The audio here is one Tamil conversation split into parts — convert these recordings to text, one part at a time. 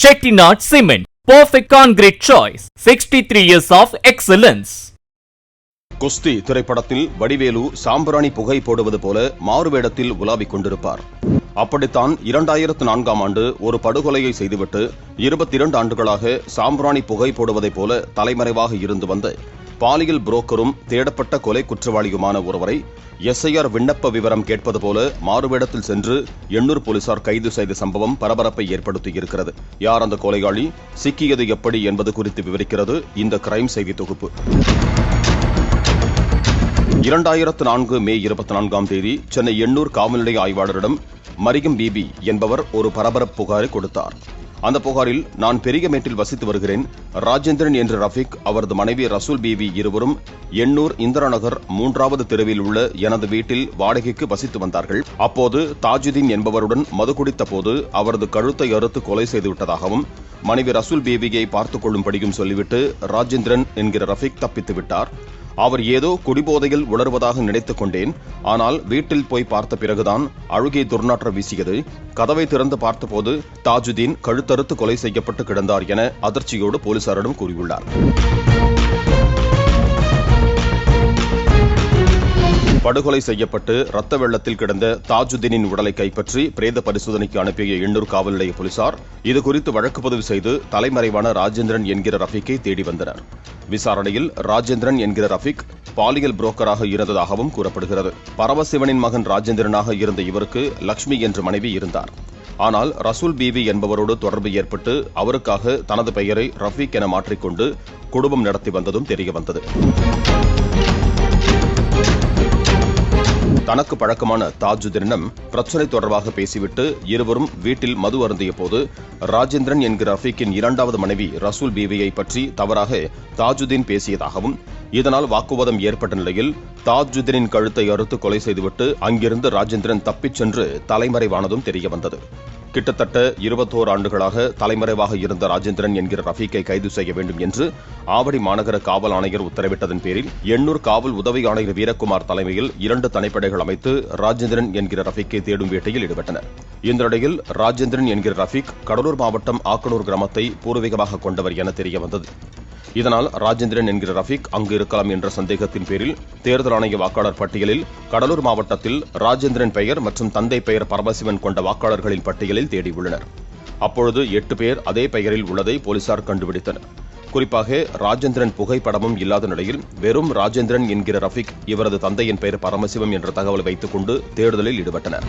Chettinad Cement, perfect concrete choice. 63 years of excellence. குஸ்தி திரைப்படத்தில் வடிவேலு சாம்பிராணி புகை போடுவது போல மாறுவேடத்தில் உலாவிக் கொண்டிருப்பார் அப்படித்தான் இரண்டாயிரத்து நான்காம் ஆண்டு ஒரு படுகொலையை செய்துவிட்டு இருபத்தி இரண்டு ஆண்டுகளாக சாம்பிராணி புகை போடுவதைப் போல தலைமறைவாக இருந்து வந்த பாலியல் புரோக்கரும் தேடப்பட்ட கொலை குற்றவாளியுமான ஒருவரை எஸ்ஐஆர் விண்ணப்ப விவரம் கேட்பது போல மாறுவேடத்தில் சென்று எண்ணூர் போலீசார் கைது செய்த சம்பவம் பரபரப்பை ஏற்படுத்தியிருக்கிறது யார் அந்த கொலையாளி? சிக்கியது எப்படி என்பது குறித்து விவரிக்கிறது இந்த கிரைம் செய்தி தொகுப்பு. இரண்டாயிரத்து நான்கு மே இருபத்தி நான்காம் தேதி சென்னை எண்ணூர் காவல்நிலைய ஆய்வாளரிடம் மரியம் பிபி என்பவர் ஒரு பரபரப்பு புகாரை கொடுத்தார். அந்த புகாரில் நான் பெரியமேட்டில் வசித்து வருகிறேன். ராஜேந்திரன் என்ற ரஃபிக் அவரது மனைவி ரசூல் பிபி இருவரும் எண்ணூர் இந்திராநகர் மூன்றாவது தெருவில் உள்ள எனது வீட்டில் வாடகைக்கு வசித்து வந்தார்கள். அப்போது தாஜுதீன் என்பவருடன் மது குடித்த போது அவரது கழுத்தை அறுத்து கொலை செய்துவிட்டதாகவும் மனைவி ரசூல் பேபியை பார்த்துக் கொள்ளும்படியும் சொல்லிவிட்டு ராஜேந்திரன் என்கிற ரஃபிக் தப்பித்து விட்டார். அவர் ஏதோ குடிபோதையில் உணர்வதாக நினைத்துக் கொண்டேன். ஆனால் வீட்டில் போய் பார்த்த பிறகுதான் அழுகை துர்நாற்றம் வீசியது. கதவை திறந்து பார்த்தபோது தாஜுதீன் கழுத்தறுத்து கொலை செய்யப்பட்டு கிடந்தார் என அதிர்ச்சியோடு போலீசாரிடம் கூறியுள்ளார். படுகொலை செய்யப்பட்டு ரத்த வெள்ளத்தில் கிடந்த தாஜுதீனின் உடலை கைப்பற்றி பிரேத பரிசோதனைக்கு அனுப்பிய எண்ணூர் காவல் நிலைய போலீசார் இதுகுறித்து வழக்கு பதிவு செய்து தலைமறைவான ராஜேந்திரன் என்கிற ரஃபீக்கை தேடி வந்தனர். விசாரணையில் ராஜேந்திரன் என்கிற ரஃபீக் பாலியல் புரோக்கராக இருந்ததாகவும் கூறப்படுகிறது. பரமசிவனின் மகன் ராஜேந்திரனாக இருந்த இவருக்கு லக்ஷ்மி என்ற மனைவி இருந்தார். ஆனால் ரசூல் பிவி என்பவரோடு தொடர்பு ஏற்பட்டு அவருக்காக தனது பெயரை ரஃபீக் என மாற்றிக்கொண்டு குடும்பம் நடத்தி வந்ததும் தெரியவந்தது தனக்கு பழக்கமான தாஜுதீனிடம் பிரச்சனை தொடர்பாக பேசிவிட்டு இருவரும் வீட்டில் மது அருந்திய போது ராஜேந்திரன் என்கிற ரஃபீக்கின் இரண்டாவது மனைவி ரசூல் பீவியை பற்றி தவறாக தாஜுதீன் பேசியதாகவும் இதனால் வாக்குவாதம் ஏற்பட்ட நிலையில் தாஜுதீனின் கழுத்தை அறுத்து கொலை செய்துவிட்டு அங்கிருந்து ராஜேந்திரன் தப்பிச் சென்று தலைமறைவானதும் தெரியவந்தது. கிட்டத்தட்ட இருபத்தோரு ஆண்டுகளாக தலைமறைவாக இருந்த ராஜேந்திரன் என்கிற ரஃபீக்கை கைது செய்ய வேண்டும் என்று ஆவடி மாநகர காவல் ஆணையர் உத்தரவிட்டதன் பேரில் எண்ணூர் காவல் உதவி ஆணையர் வீரக்குமார் தலைமையில் இரண்டு தனிப்படைகள் அமைத்து ராஜேந்திரன் என்கிற ரஃபீக்கை தேடும் வேட்டையில் ஈடுபட்டனர் இந்த நிலையில் ராஜேந்திரன் என்கிற ரஃபீக் கடலூர் மாவட்டம் ஆக்கனூர் கிராமத்தை பூர்வீகமாக கொண்டவர் என தெரிய வந்தது இதனால் ராஜேந்திரன் என்கிற ரஃபீக் அங்கு இருக்கலாம் என்ற சந்தேகத்தின் பேரில் தேர்தல் ஆணைய வாக்காளர் பட்டியலில் கடலூர் மாவட்டத்தில் ராஜேந்திரன் பெயர் மற்றும் தந்தை பெயர் பரமசிவன் கொண்ட வாக்காளர்களின் பட்டியலில் தேடியுள்ளனர். அப்பொழுது எட்டு பேர் அதே பெயரில் உள்ளதை போலீசார் கண்டுபிடித்தனர். குறிப்பாக ராஜேந்திரன் புகைப்படமும் இல்லாத நிலையில் வெறும் ராஜேந்திரன் என்கிற ரஃபிக் இவரது தந்தையின் பெயர் பரமசிவம் என்ற தகவலை வைத்துக் கொண்டு தேடுதலில் ஈடுபட்டனர்.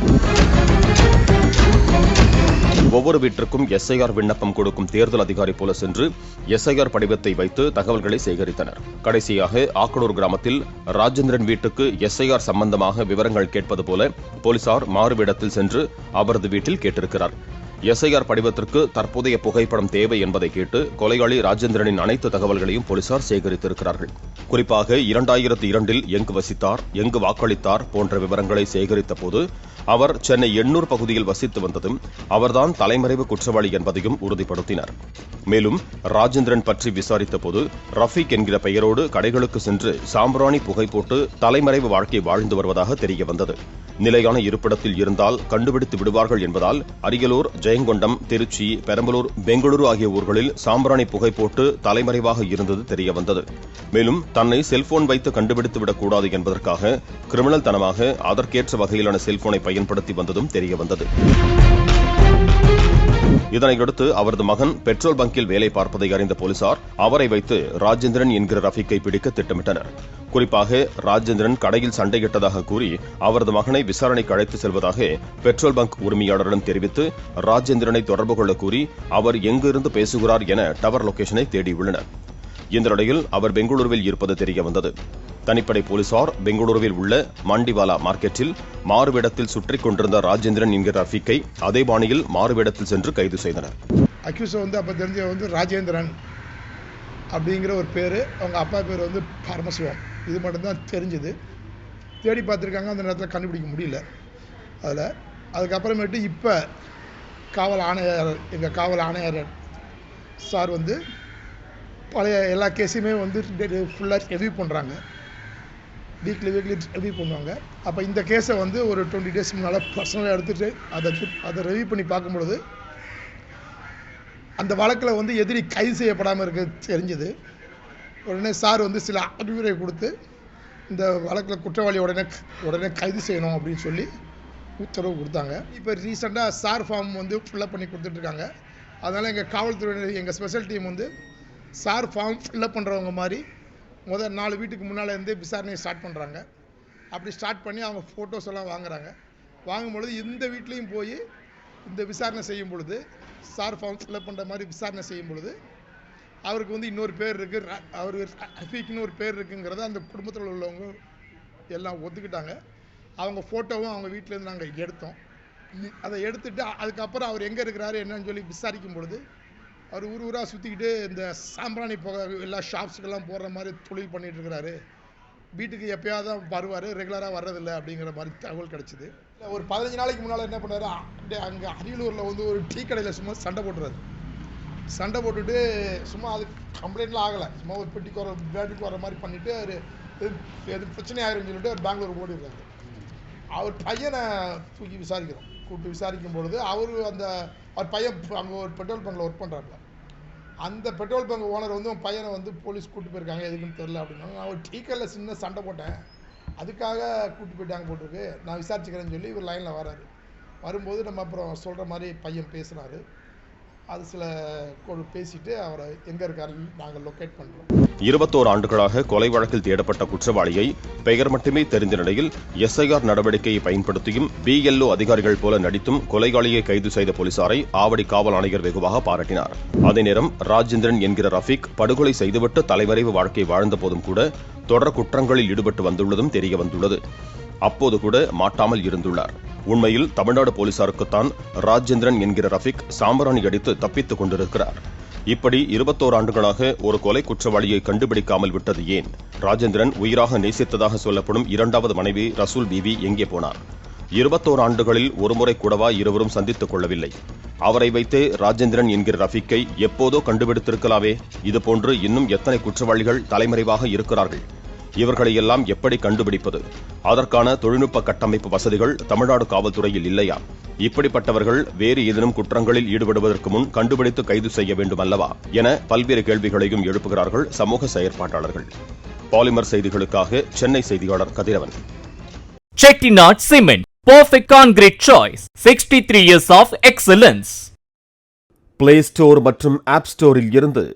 ஒவ்வொரு வீட்டிற்கும் எஸ்ஐஆர் விண்ணப்பம் கொடுக்கும் தேர்தல் அதிகாரி போல சென்று எஸ்ஐஆர் படிவத்தை வைத்து தகவல்களை சேகரித்தனர். கடைசியாக ஆக்கனூர் கிராமத்தில் ராஜேந்திரன் வீட்டுக்கு எஸ்ஐஆர் சம்பந்தமாக விவரங்கள் கேட்பது போல போலீசார் மாறுவிடத்தில் சென்று அவரது வீட்டில் கேட்டிருக்கிறார். எஸ்ஐஆர் படிவத்திற்கு தற்போதைய புகைப்படம் தேவை என்பதை கேட்டு கொலையாளி ராஜேந்திரனின் அனைத்து தகவல்களையும் போலீசார் சேகரித்திருக்கிறார்கள். குறிப்பாக இரண்டாயிரத்தி இரண்டில் எங்கு வசித்தார் எங்கு வாக்களித்தார் போன்ற விவரங்களை சேகரித்த போது அவர் சென்னை எண்ணூர் பகுதியில் வசித்து வந்ததும் அவர்தான் தலைமறைவு குற்றவாளி என்பதையும் உறுதிப்படுத்தினர். மேலும் ராஜேந்திரன் பற்றி விசாரித்த போது ரஃபீக் என்கிற பெயரோடு கடைகளுக்கு சென்று சாம்பிராணி புகை போட்டு தலைமறைவு வாழ்க்கை வாழ்ந்து வருவதாக தெரிய வந்தது நிலையான இருப்பிடத்தில் இருந்தால் கண்டுபிடித்து விடுவார்கள் என்பதால் அரியலூர் ஜெயங்கொண்டம் திருச்சி பெரம்பலூர் பெங்களூரு ஆகிய ஊர்களில் சாம்பிராணி புகை போட்டு தலைமறைவாக இருந்தது தெரிய வந்தது மேலும் தன்னை செல்போன் வைத்து கண்டுபிடித்து விடக்கூடாது என்பதற்காக கிரிமினல் தனமாக அதற்கேற்ற வகையிலான செல்போனை பயன்படுத்தி வந்ததும் தெரிய வந்தது இதனையடுத்து அவரது மகன் பெட்ரோல் பங்கில் வேலை பார்ப்பதை அறிந்த போலீசார் அவரை வைத்து ராஜேந்திரன் என்கிற ரஃபிக்கை பிடிக்க திட்டமிட்டனர். குறிப்பாக ராஜேந்திரன் கடையில் சண்டையிட்டதாக கூறி அவரது மகனை விசாரணைக்கு அழைத்து செல்வதாக பெட்ரோல் பங்க் உரிமையாளரிடம் தெரிவித்து ராஜேந்திரனை தொடர்பு கொள்ள கூறி அவர் எங்கிருந்து பேசுகிறார் என டவர் லொகேஷனை தேடியுள்ளனர். இந்த நிலையில் அவர் பெங்களூருவில் இருப்பது தெரிய வந்தது. தனிப்படை போலீசார் பெங்களூருவில் உள்ள மண்டிவாலா மார்க்கெட்டில் மாறுவேடத்தில் சுற்றி கொண்டிருந்த ராஜேந்திரன் என்கிற ரஃபீக்கை அதே பாணியில் மாறுவேடத்தில் சென்று கைது செய்தனர். அக்யூஸ் வந்து அப்போ தெரிஞ்ச வந்து ராஜேந்திரன் அப்படிங்கிற ஒரு பேர். அவங்க அப்பா பேர் வந்து பரமசிவம். இது மட்டும்தான் தெரிஞ்சுது. தேடி பார்த்துருக்காங்க. அந்த நேரத்தில் கண்டுபிடிக்க முடியல. அதில் அதுக்கப்புறமேட்டு இப்போ காவல் ஆணையர் எங்கள் காவல் ஆணையர் சார் வந்து பழைய எல்லா கேஸையுமே வந்து ஃபுல்லாக ரிவ்யூ பண்ணுறாங்க வீக்லி வீக்லி ரிவ்யூ பண்ணுவாங்க. அப்போ இந்த கேஸை வந்து ஒரு டுவெண்ட்டி டேஸ் முன்னால் பர்சனலாக எடுத்துகிட்டு அதை அதை ரிவ்யூ பண்ணி பார்க்கும்பொழுது அந்த வழக்கில் வந்து எதிரி கைது செய்யப்படாமல் இருக்க தெரிஞ்சது. உடனே சார் வந்து சில அறிவுரை கொடுத்து இந்த வழக்கில் குற்றவாளி உடனே உடனே கைது செய்யணும் அப்படின்னு சொல்லி உத்தரவு கொடுத்தாங்க. இப்போ ரீசெண்டாக சார் ஃபார்ம் வந்து ஃபில்லப் பண்ணி கொடுத்துட்ருக்காங்க அதனால் எங்கள் காவல்துறையினர் எங்கள் ஸ்பெஷல் டீம் வந்து சார் ஃபார்ம் ஃபில்லப் பண்ணுறவங்க மாதிரி முதல் நாலு வீட்டுக்கு முன்னால் இருந்து விசாரணையை ஸ்டார்ட் பண்ணுறாங்க அப்படி ஸ்டார்ட் பண்ணி அவங்க ஃபோட்டோஸ் எல்லாம் வாங்குறாங்க. வாங்கும் பொழுது இந்த வீட்லேயும் போய் இந்த விசாரணை செய்யும் பொழுது சார் ஃபார்ம் ஃபில்அப் பண்ணுற மாதிரி விசாரணை செய்யும் பொழுது அவருக்கு வந்து இன்னொரு பேர் இருக்குது அவர் ரஃபீக்னு ஒரு பேர் இருக்குங்கிறத அந்த குடும்பத்தில் உள்ளவங்க எல்லாம் ஒத்துக்கிட்டாங்க. அவங்க ஃபோட்டோவும் அவங்க வீட்டிலேருந்து நாங்கள் எடுத்தோம். அதை எடுத்துட்டு அதுக்கப்புறம் அவர் எங்கே இருக்கிறாரு என்னன்னு சொல்லி விசாரிக்கும் பொழுது அவர் ஊர் ஊராக சுற்றிக்கிட்டு இந்த சாம்பிராணி புகை எல்லா ஷாப்ஸுக்கெல்லாம் போடுற மாதிரி தொழில் பண்ணிகிட்ருக்கிறாரு வீட்டுக்கு எப்போயாவது தான் வருவார் ரெகுலராக வர்றதில்ல அப்படிங்கிற மாதிரி தகவல் கிடச்சிது. ஒரு பதினஞ்சு நாளைக்கு முன்னால் என்ன பண்ணார்? அப்படியே அங்கே அரியலூரில் வந்து ஒரு டீ கடையில் சும்மா சண்டை போட்டுறாரு. சண்டை போட்டுட்டு சும்மா அது கம்ப்ளைண்ட்லாம் ஆகலை. சும்மா ஒரு பெட்டிக்கு வர பேட்டுக்கு வர மாதிரி பண்ணிவிட்டு அவர் எது பிரச்சனை ஆயிரும்னு சொல்லிட்டு அவர் பெங்களூர் ஓடிடுறாரு. அவர் பையனை தூக்கி விசாரிக்கிறோம். கூப்பிட்டு விசாரிக்கும் பொழுது அவர் அந்த அவர் பையன் அங்கே ஒரு பெட்ரோல் பங்கில் ஒர்க் பண்ணுறாப்புல அந்த பெட்ரோல் பங்க் ஓனர் வந்து உன் பையனை வந்து போலீஸ் கூப்பிட்டு போயிருக்காங்க எதுக்குன்னு தெரில அப்படின்னா நான் ஒரு டீக்கரில் சின்ன சண்டை போட்டேன். அதுக்காக கூப்பிட்டு போயிட்டாங்க போட்டிருக்கு. நான் விசாரிச்சுக்கிறேன்னு சொல்லி இவர் லைனில் வராரு. வரும்போது நம்ம அப்புறம் சொல்கிற மாதிரி பையன் பேசுகிறாரு அது சில பேசிட்டு அவரை எங்க இருக்காருன்னு நாங்கள் லொக்கேட் பண்றோம். இருபத்தோரு ஆண்டுகளாக கொலை வழக்கில் தேடப்பட்ட குற்றவாளியை பெயர் மட்டுமே தெரிந்த நிலையில் எஸ்ஐஆர் நடவடிக்கையை பயன்படுத்தியும் பிஎல்ஓ அதிகாரிகள் போல நடித்தும் கொலைகாளியை கைது செய்த போலீசாரை ஆவடி காவல் ஆணையர் வெகுவாக பாராட்டினார். அதே நேரம் ராஜேந்திரன் என்கிற ரஃபீக் படுகொலை செய்துவிட்டு தலைமறைவு வாழ்க்கை வாழ்ந்த போதும் கூட தொடர் குற்றங்களில் ஈடுபட்டு வந்துள்ளதும் தெரிய வந்துள்ளது அப்போது கூட மாட்டாமல் இருந்துள்ளார். உண்மையில் தமிழ்நாடு போலீசாருக்குத்தான் ராஜேந்திரன் என்கிற ரஃபிக் சாம்பராணி அடித்து தப்பித்துக் கொண்டிருக்கிறார். இப்படி இருபத்தோரு ஆண்டுகளாக ஒரு கொலை குற்றவாளியை கண்டுபிடிக்காமல் விட்டது ஏன்? ராஜேந்திரன் உயிராக நேசித்ததாக சொல்லப்படும் இரண்டாவது மனைவி ரசூல் பிவி எங்கே போனார்? இருபத்தோரு ஆண்டுகளில் ஒருமுறை கூடவா இருவரும் சந்தித்துக் கொள்ளவில்லை. அவரை வைத்தே ராஜேந்திரன் என்கிற ரஃபிக்கை எப்போதோ கண்டுபிடித்திருக்கலாமே. இதுபோன்று இன்னும் எத்தனை குற்றவாளிகள் தலைமறைவாக இருக்கிறார்கள்? இவர்களை எல்லாம் எப்படி கண்டுபிடிப்பது? அதற்கான தொழில்நுட்ப கட்டமைப்பு வசதிகள் தமிழ்நாடு காவல்துறையில் இல்லையா? இப்படிப்பட்டவர்கள் வேறு ஏதேனும் குற்றங்களில் ஈடுபடுவதற்கு முன் கண்டுபிடித்து கைது செய்ய வேண்டும் அல்லவா என பல்வேறு கேள்விகளையும் எழுப்புகிறார்கள் சமூக செயற்பாட்டாளர்கள். பாலிமர் செய்திகளுக்காக சென்னை செய்தியாளர் Kathiravan. Chettinad Cement, perfect concrete choice. 63 years of excellence. Play store மற்றும் ஆப் ஸ்டோரில் இருந்து